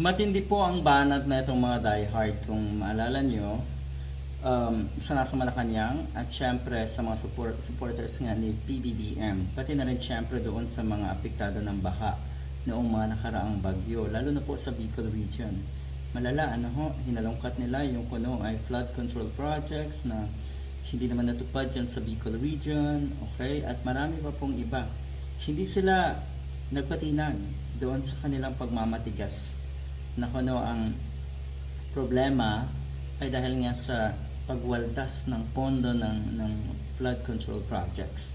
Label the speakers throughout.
Speaker 1: Matindi po ang banat na itong mga diehard kung maalala nyo. Um, sa nasa Malacanang at syempre sa mga support, supporters nga ni PBBM. Pati na rin syempre doon sa mga apektado ng baha noong mga nakaraang bagyo, lalo na po sa Bicol region. Malala, ano ho, hinalungkat nila yung kuno ay flood control projects na hindi naman natupad dyan sa Bicol region, okay? At marami pa pong iba. Hindi sila nagpatinag doon sa kanilang pagmamatigas na kuno ang problema ay dahil nga sa pagwaldas ng pondo ng, ng flood control projects.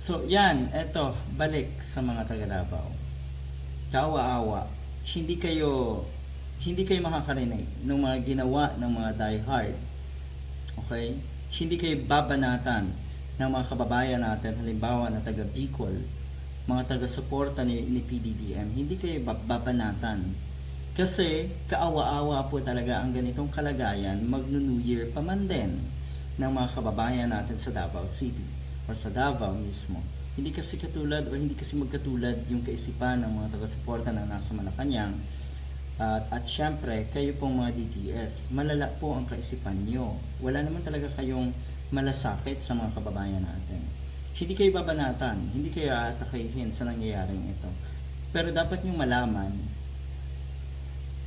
Speaker 1: So yan, eto, balik sa mga taga Davao. Kaawa-awa, hindi kayo hindi kayo makakarinig ng mga ginawa ng mga diehard. Okay? Hindi kayo babanatan ng mga kababayan natin, halimbawa na taga Bicol, mga taga-suporta ni, ni PBBM, hindi kayo bab- babanatan. Kasi kaawa-awa po talaga ang ganitong kalagayan magno-New Year pa man din ng mga kababayan natin sa Davao City or sa Davao mismo. Hindi kasi katulad o hindi kasi magkatulad yung kaisipan ng mga taga-suporta na nasa Malacanang at, at syempre, kayo pong mga DTS, malala po ang kaisipan nyo. Wala naman talaga kayong malasakit sa mga kababayan natin. Hindi kayo babanatan, hindi kayo aatakihin sa nangyayaring ito. Pero dapat nyo malaman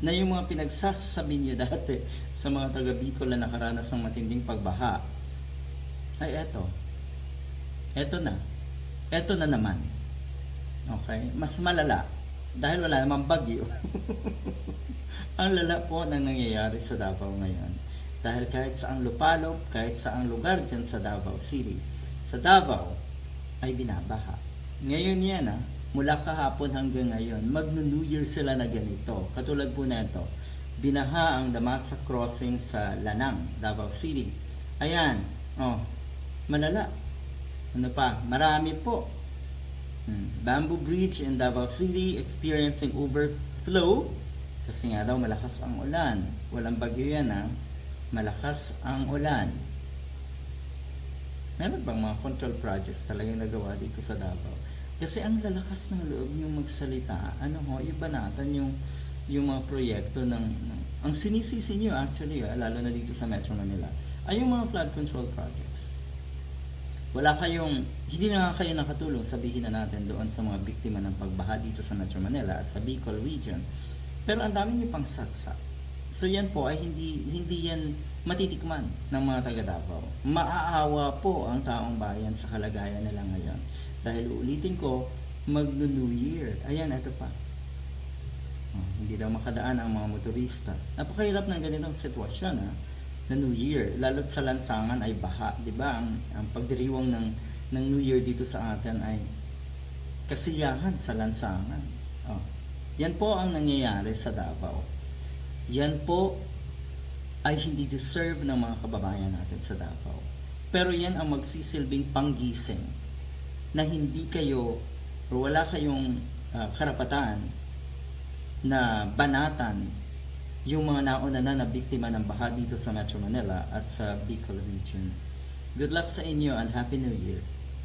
Speaker 1: na yung mga pinagsasabi nyo dati sa mga taga Bicol na nakaranas ng matinding pagbaha, ay eto. Eto na. Eto na naman. Okay? Mas malala. Dahil wala namang bagyo. ang lala po na nangyayari sa Davao ngayon. Dahil kahit saang lupalop, kahit saang lugar dyan sa Davao City, sa Davao, ay binabaha. Ngayon yan ah, mula kahapon hanggang ngayon, magno-New Year sila na ganito. Katulad po na ito, binaha ang Damasa Crossing sa Lanang, Davao City. Ayan, oh, malala. Ano pa? Marami po. Hmm. Bamboo Bridge in Davao City experiencing overflow kasi nga daw malakas ang ulan. Walang bagyo yan ha. Malakas ang ulan. Meron bang mga control projects talagang nagawa dito sa Davao? Kasi ang lalakas ng loob yung magsalita. Ano ho, ibanatan yung yung mga proyekto ng, ng ang sinisisi niyo actually ah, lalo na dito sa Metro Manila ay yung mga flood control projects wala kayong, hindi na nga kayo nakatulong, sabihin na natin doon sa mga biktima ng pagbaha dito sa Metro Manila at sa Bicol region. Pero ang dami niyo pang satsa. So yan po ay hindi hindi yan matitikman ng mga taga Davao. Maaawa po ang taong bayan sa kalagayan nila ngayon. Dahil ulitin ko, magno New Year. Ayan, ito pa. Oh, hindi daw makadaan ang mga motorista. Napakahirap ng ganitong sitwasyon ha na New Year, lalo't sa lansangan ay baha, ba? Ang, ang pagdiriwang ng ng New Year dito sa atin ay kasiyahan sa lansangan. Oh. Yan po ang nangyayari sa Davao. Yan po ay hindi deserve ng mga kababayan natin sa Davao. Pero yan ang magsisilbing panggising na hindi kayo o wala kayong ah, karapatan na banatan yung mga nauna na na biktima ng baha dito sa Metro Manila at sa Bicol region. Good luck sa inyo and Happy New Year!